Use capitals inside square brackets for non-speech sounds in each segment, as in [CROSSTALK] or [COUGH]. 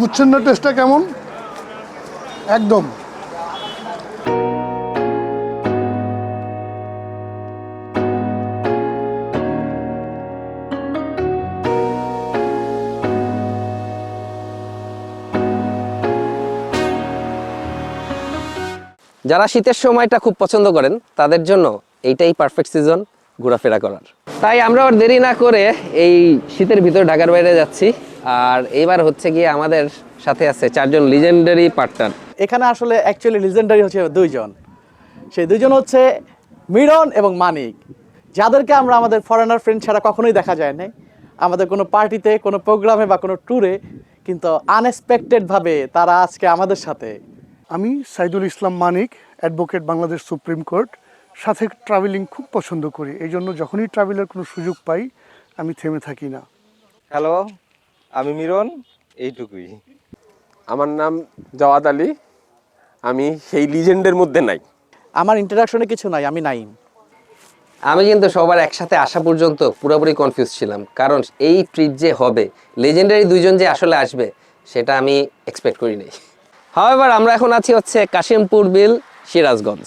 বুঝছেন টেস্টটা কেমন? একদম। যারা শীতের সময়টা খুব পছন্দ করেন, তাদের জন্য এইটাই পারফেক্ট সিজন ঘোরাফেরা করার। তাই আমরা আর দেরি না করে এই শীতের ভিতরে ঢাকার বাইরে যাচ্ছি। আর এবার হচ্ছে গিয়ে আমাদের সাথে আছে চারজন লিজেন্ডারি পার্টনার এখানে আসলে অ্যাকচুয়ালি লিজেন্ডারি হচ্ছে দুইজন। সেই দুইজন হচ্ছে মিরন এবং মানিক। যাদেরকে আমরা আমাদের ফরেনার ফ্রেন্ড ছাড়া কখনোই দেখা যায় না আমাদের কোনো পার্টিতে কোনো প্রোগ্রামে বা কোনো ট্যুরে কিন্তু আনএক্সপেক্টেডভাবে তারা আজকে আমাদের সাথে। আমি Saidul Islam Manik advocate Bangladesh supreme court. সাথে ট্রাভেলিং খুব পছন্দ করি। এই জন্য যখনই ট্রাভেলের কোনো সুযোগ পাই আমি থেমে থাকি না। হ্যালো আমি মিরন এইটুকুই। আমার নাম জওয়াদ আলী। আমি সেই লিজেন্ডের মধ্যে নাই। আমার ইন্টারাকশনে কিছু নাই আমি নাই আমি কিন্তু সবার একসাথে আসা পর্যন্ত পুরোপুরি কনফিউজ ছিলাম। কারণ এই ট্রিপ যে হবে লেজেন্ডারি দুইজন যে আসলে আসবে সেটা আমি এক্সপেক্ট করি নাই। হাওয়েভার আমরা এখন আছি হচ্ছে কাশিমপুর বিল সিরাজগঞ্জ।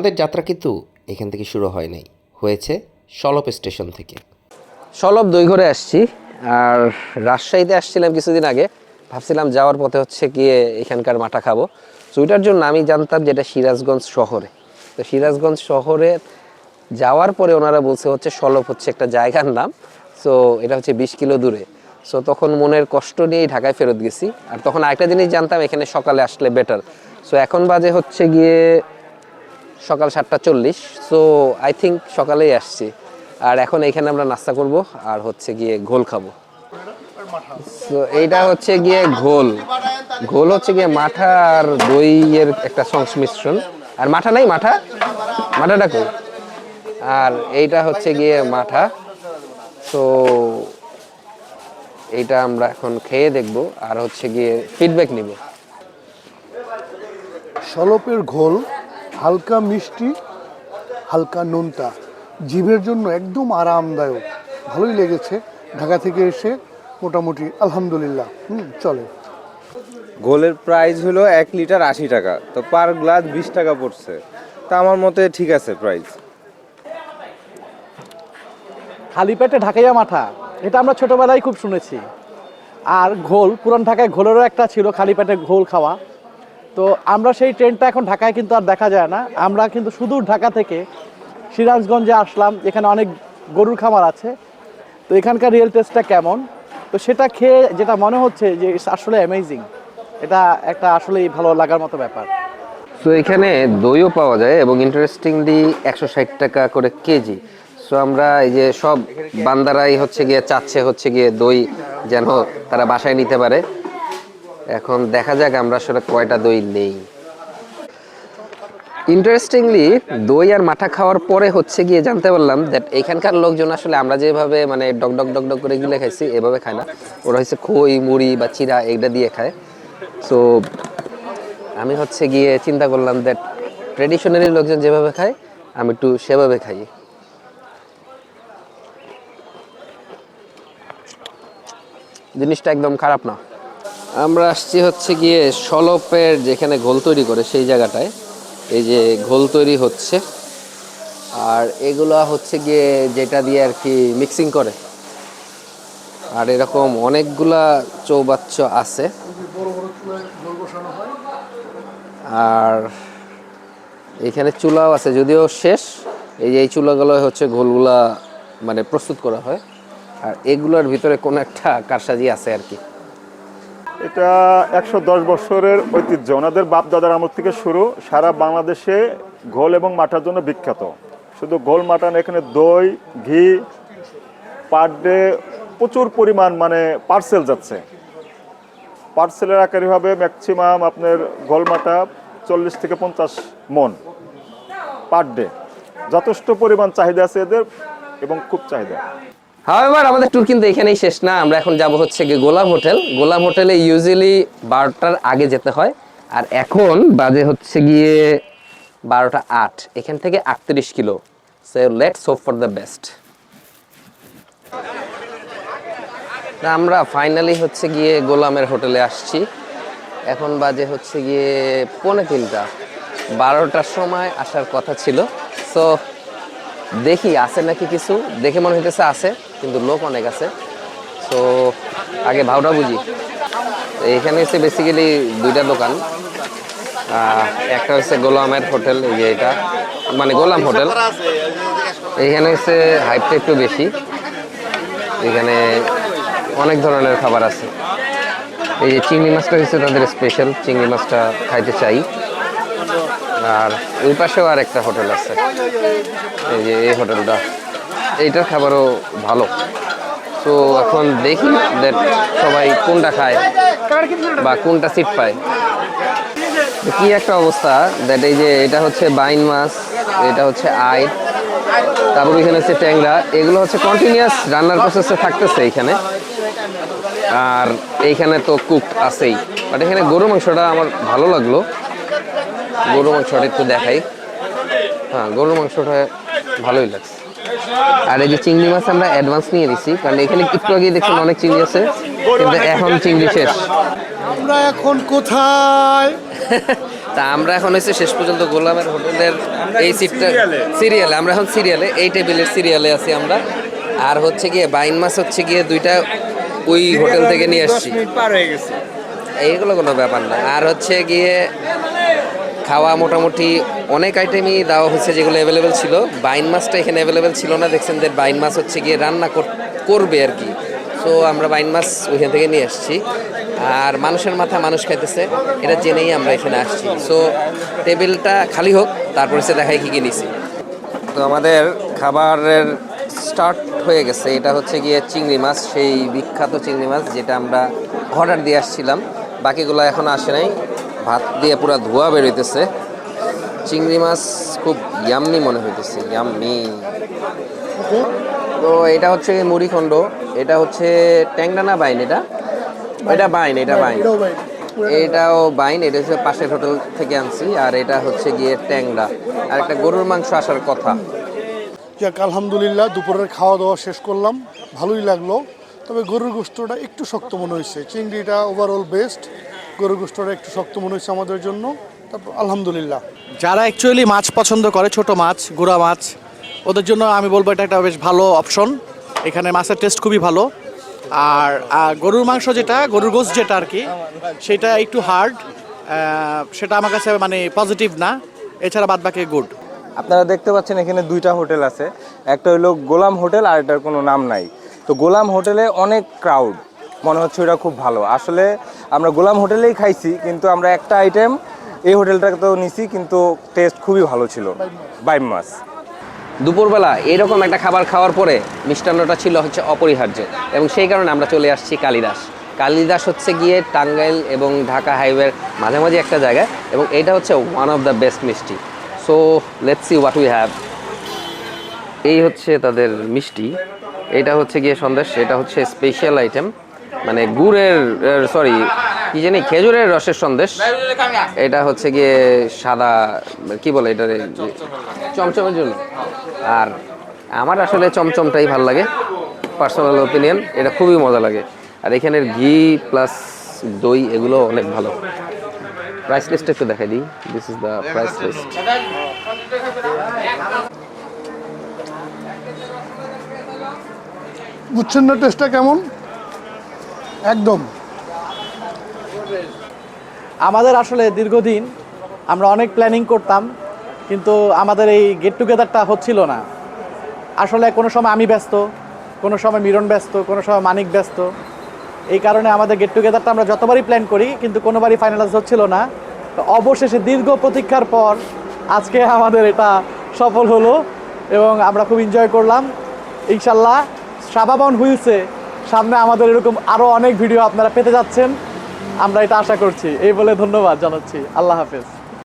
আমাদের যাত্রা কিন্তু এখান থেকে শুরু হয় নাই। হয়েছে সলপ স্টেশন থেকে। সলব দই ঘরে আসছি, আর রাজশাহীতে আসছিলাম কিছুদিন আগে। ভাবছিলাম যাওয়ার পথে হচ্ছে গিয়ে এখানকার মাঠা খাব। তো ওইটার জন্য আমি জানতাম যেটা সিরাজগঞ্জ শহরে। তো সিরাজগঞ্জ শহরে যাওয়ার পরে ওনারা বলছে হচ্ছে সলব হচ্ছে একটা জায়গার নাম। সো এটা হচ্ছে বিশ কিলো দূরে। সো তখন মনের কষ্ট নিয়েই ঢাকায় ফেরত গেছি। আর তখন আরেকটা জিনিস জানতাম, এখানে সকালে আসলে বেটার সো এখন বাজে হচ্ছে গিয়ে সকাল সাতটা চল্লিশ। সো আই থিঙ্ক সকালেই আসছি। আর এখন এখানে আমরা নাস্তা করব আর হচ্ছে গিয়ে ঘোল খাব। তো এইটা হচ্ছে গিয়ে ঘোল। ঘোল হচ্ছে গিয়ে মাঠা আর দইয়ের একটা সংমিশ্রণ। আর মাঠা নাই, মাঠা? মাঠাটা কই? আর এইটা হচ্ছে গিয়ে মাঠা। তো এইটা আমরা এখন খেয়ে দেখব আর হচ্ছে গিয়ে ফিডব্যাক নিব। সলপের ঘোল হালকা মিষ্টি হালকা নোনতা। জিভের জন্য একদম আরামদায়ক। ভালোই লেগেছে। ঢাকা থেকে এসে মোটামুটি আলহামদুলিল্লাহ। হুম চলে। গোলের প্রাইস হলো এক লিটার আশি টাকা। তো পার গ্লাস বিশ টাকা পড়ছে। তা আমার মতে ঠিক আছে প্রাইস। খালি পেটে ঢাকাইয়া মাঠা এটা আমরা ছোটবেলায় খুব শুনেছি। আর ঘোল পুরান ঢাকায় ঘোলেরও একটা ছিল খালি পেটে ঘোল খাওয়া। তো আমরা সেই ট্রেনটা এখন ঢাকায় কিন্তু আর দেখা যায় না। আমরা কিন্তু সুদূর ঢাকা থেকে সিরাজগঞ্জে আসলাম, এখানে অনেক গরুর খামার আছে। তো এখানকার রিয়েল টেস্টটা কেমন? তো সেটা খেয়ে যেটা মনে হচ্ছে যে আসলে অ্যামেজিং এটা একটা আসলেই ভালো লাগার মতো ব্যাপার। সো এখানে দইও পাওয়া যায় এবং ইন্টারেস্টিংলি একশো ষাট টাকা করে কেজি। সো আমরা এই যে সব বান্দারাই হচ্ছে গিয়ে, চাচ্ছে হচ্ছে গিয়ে দই যেন তারা বাসায় নিতে পারে। এখন দেখা যাক আমরা আসলে কয়টা দই নেই। ইন্টারেস্টিংলি দই আর মাঠা খাওয়ার পরে হচ্ছে গিয়ে জানতে পারলাম দ্যাট এখানকার লোকজন আসলে আমরা যেভাবে মানে ডক ডক ডক ডক করে গিলে খাইছি, এভাবে খায় না। ওরা হচ্ছে খই, মুড়ি বা চিরা এগুলা দিয়ে খায়। সো আমি হচ্ছে গিয়ে চিন্তা করলাম দ্যাট ট্রেডিশনালি লোকজন যেভাবে খায়, আমি একটু সেভাবে খাই। জিনিসটা একদম খারাপ না। আমরা আসছি হচ্ছে গিয়ে সলপের যেখানে ঘোল তৈরি করে, সেই জায়গাটায়। এই যে ঘোল তৈরি হচ্ছে। আর এগুলো হচ্ছে গিয়ে যেটা দিয়ে আর কি মিক্সিং করে। আর এরকম অনেকগুলা চৌবাচ্চ আছে। আর এখানে চুলাও আছে, যদিও শেষ। এই যে এই চুলাগুলো হচ্ছে ঘোলগুলা মানে প্রস্তুত করা হয়। আর এগুলোর ভিতরে কোনো একটা কারসাজি আছে আর কি। এটা একশো দশ বছরের ঐতিহ্য। ওনাদের বাপ দাদার আমল থেকে শুরু সারা বাংলাদেশে ঘোল এবং মাঠার জন্য বিখ্যাত। শুধু ঘোল মাটা এখানে দই, ঘি পার ডে প্রচুর পরিমাণ মানে পার্সেল যাচ্ছে। পার্সেলের আকারে হবে ম্যাক্সিমাম আপনার ঘোল মাটা চল্লিশ থেকে পঞ্চাশ মন পার ডে। যথেষ্ট পরিমাণ চাহিদা আছে এদের এবং খুব চাহিদা। হাওয়েভার আমাদের ট্যুর কিন্তু এখানেই শেষ না। আমরা এখন যাব হচ্ছে গিয়ে গোলাপ হোটেল। গোলাপ হোটেলে ইউজুয়ালি বারোটার আগে যেতে হয়। আর এখন বাজে হচ্ছে গিয়ে বারোটা আট। এখান থেকে আটত্রিশ kilo. So let's hope for the best আমরা ফাইনালি হচ্ছে গিয়ে গোলামের হোটেলে আসছি। এখন বাজে হচ্ছে গিয়ে পৌনে তিনটা। বারোটার সময় আসার কথা ছিল। সো দেখি, আছে নাকি কিছু? দেখে মনে হইতেছে আছে। কিন্তু লোক অনেক আছে। তো আগে ভাওটা বুঝি। এখানে হচ্ছে বেসিক্যালি দুইটা দোকান। একটা হচ্ছে গোলামের হোটেল, এই যে এটা। মানে গোলাম হোটেল। এইখানে হচ্ছে হাইটটা একটু বেশি। এখানে অনেক ধরনের খাবার আছে। এই যে চিংড়ি মাছটা হচ্ছে তাদের স্পেশাল চিংড়ি মাছটা খাইতে চাই। আর ওই পাশেও আর একটা হোটেল আছে। এই যে এই হোটেলটা। এইটার খাবারও ভালো। তো এখন দেখি that সবাই কোনটা খায় বা কোনটা সিট পায়। কি একটা অবস্থা দ্যাট এই যে এটা হচ্ছে বাইন মাছ, এটা হচ্ছে আই, তারপর এখানে হচ্ছে ট্যাংরা, এগুলো হচ্ছে কন্টিনিউয়াস রান্নার প্রসেসে থাকতেছে এখানে। আর এইখানে তো কুক আছেই। বাট এখানে গরু মাংসটা আমার ভালো লাগল। গরু মাংসটা একটু দেখাই। হ্যাঁ গরু মাংসটা ভালোই লাগছে। আর এই যে চিংড়ি মাছ আমরা অ্যাডভান্স নিয়ে নিছি কারণ এখানে একটু আগে দেখছেন অনেক চিংড়ি আছে কিন্তু এখন চিংড়ি শেষ। আমরা এখন কোথায়? [LAUGHS] তা আমরা এখন হচ্ছে শেষ পর্যন্ত গোলামের হোটেলের এই সিটটা সিরিয়ালে আমরা এখন সিরিয়ালে এই টেবিলের সিরিয়ালে আছি আমরা। আর হচ্ছে গিয়ে বাইন মাছ হচ্ছে গিয়ে দুইটা ওই হোটেল থেকে নিয়ে আসছি। এইগুলো কোনো ব্যাপার না। আর হচ্ছে গিয়ে খাওয়া মোটামুটি অনেক আইটেমই দেওয়া হচ্ছে যেগুলো অ্যাভেলেবেল ছিল। বাইন মাছটা এখানে অ্যাভেলেবেল ছিল না। দেখছেন যে বাইন মাছ হচ্ছে গিয়ে রান্না কর- করবে আর কি। সো আমরা বাইন মাছ ওইখান থেকে নিয়ে আসছি। আর মানুষের মাথা মানুষ খাইতেছে। এটা জেনেই আমরা এখানে আসছি। সো টেবিলটা খালি হোক, তারপরে সে দেখাই কি কি নিছি। তো আমাদের খাবারের স্টার্ট হয়ে গেছে। এটা হচ্ছে গিয়ে চিংড়ি মাছ, সেই বিখ্যাত চিংড়ি মাছ যেটা আমরা অর্ডার দিয়ে আসছিলাম। বাকিগুলো এখন আসে নাই। ভাত দিয়ে পুরো ধোয়া বেরোইতেছে চিংড়ি মাছ খুব ইয়াম্মি মনে হইতেছে ইয়াম্মি তো এটা হচ্ছে মুড়িখণ্ড এটা হচ্ছে ট্যাংরা না বাইন এটা? এটা বাইন এটা বাইন এটাও এটাও বাইন এটা হচ্ছে পাশের হোটেল থেকে আনছি আর এটা হচ্ছে গিয়ে ট্যাংরা। আর একটা গরুর মাংস আসার কথা। যাক আলহামদুলিল্লাহ দুপুরের খাওয়া দাওয়া শেষ করলাম। ভালোই লাগল। তবে গরুর গোস্তটা একটু শক্ত মনে হয়েছে চিংড়িটা ওভারঅল বেস্ট গরুর গোস্তটা একটু শক্ত মনে হয়েছে আমাদের জন্য। তারপর আলহামদুলিল্লাহ। যারা অ্যাকচুয়ালি মাছ পছন্দ করে ছোট মাছ গুঁড়া মাছ ওদের জন্য আমি বলব এটা একটা বেশ ভালো অপশন এখানে মাছের টেস্ট খুবই ভালো। আর আর গরুর মাংস যেটা গরুর গোস যেটা আর কি সেটা একটু হার্ড সেটা আমার কাছে মানে পজিটিভ না। এছাড়া বাদ বাকি গুড আপনারা দেখতে পাচ্ছেন এখানে দুইটা হোটেল আছে। একটা হলো গোলাম হোটেল আর এটার কোনো নাম নাই। তো গোলাম হোটেলে অনেক ক্রাউড মনে হচ্ছে ওটা খুব ভালো। আসলে আমরা গোলাম হোটেলেই খাইছি, কিন্তু আমরা একটা আইটেম এই হোটেলটাকে তো নিছি, কিন্তু টেস্ট খুবই ভালো ছিল। বাইম মাছ। দুপুরবেলা এরকম একটা খাবার খাওয়ার পরে মিষ্টান্নটা ছিল হচ্ছে অপরিহার্য এবং সেই কারণে আমরা চলে আসছি কালিদাস। কালিদাস হচ্ছে গিয়ে টাঙ্গাইল এবং ঢাকা হাইওয়ের মাঝামাঝি একটা জায়গায় এবং এটা হচ্ছে ওয়ান অফ দ্য বেস্ট মিষ্টি। So let's see what we have এই হচ্ছে তাদের মিষ্টি। এটা হচ্ছে গিয়ে সন্দেশ, এটা হচ্ছে স্পেশাল আইটেম মানে গুড়ের সরি কি জানি, খেজুরের রসের সন্দেশ। এটা হচ্ছে গিয়ে সাদা, কি বলে এটা চমচমের জন্য। আর আমার আসলে চমচমটাই ভালো লাগে পার্সোনাল ওপিনিয়ন এটা খুবই মজা লাগে। আর এখানের ঘি প্লাস দই, এগুলো অনেক ভালো। প্রাইস লিস্ট একটু দেখাই দিই। This is the price list বুঝছেন না টেস্টটা কেমন? একদম। আমাদের আসলে দীর্ঘদিন আমরা অনেক প্ল্যানিং করতাম, কিন্তু আমাদের এই গেট টুগেদারটা হচ্ছিল না। আসলে কোনো সময় আমি ব্যস্ত, কোনো সময় মিরন ব্যস্ত, কোনো সময় মানিক ব্যস্ত। এই কারণে আমাদের গেট টুগেদারটা আমরা যতবারই প্ল্যান করি, কিন্তু কোনোবারই ফাইনালাইজ হচ্ছিল না। তো অবশেষে দীর্ঘ প্রতীক্ষার পর আজকে আমাদের এটা সফল হলো এবং আমরা খুব এনজয় করলাম। ইনশাল্লাহ সাবাবন হুইলসে সামনে আমাদের এরকম আরও অনেক ভিডিও আপনারা পেতে যাচ্ছেন। আমরা এটা আশা করছি। এই বলে ধন্যবাদ জানাচ্ছি। আল্লাহ হাফেজ।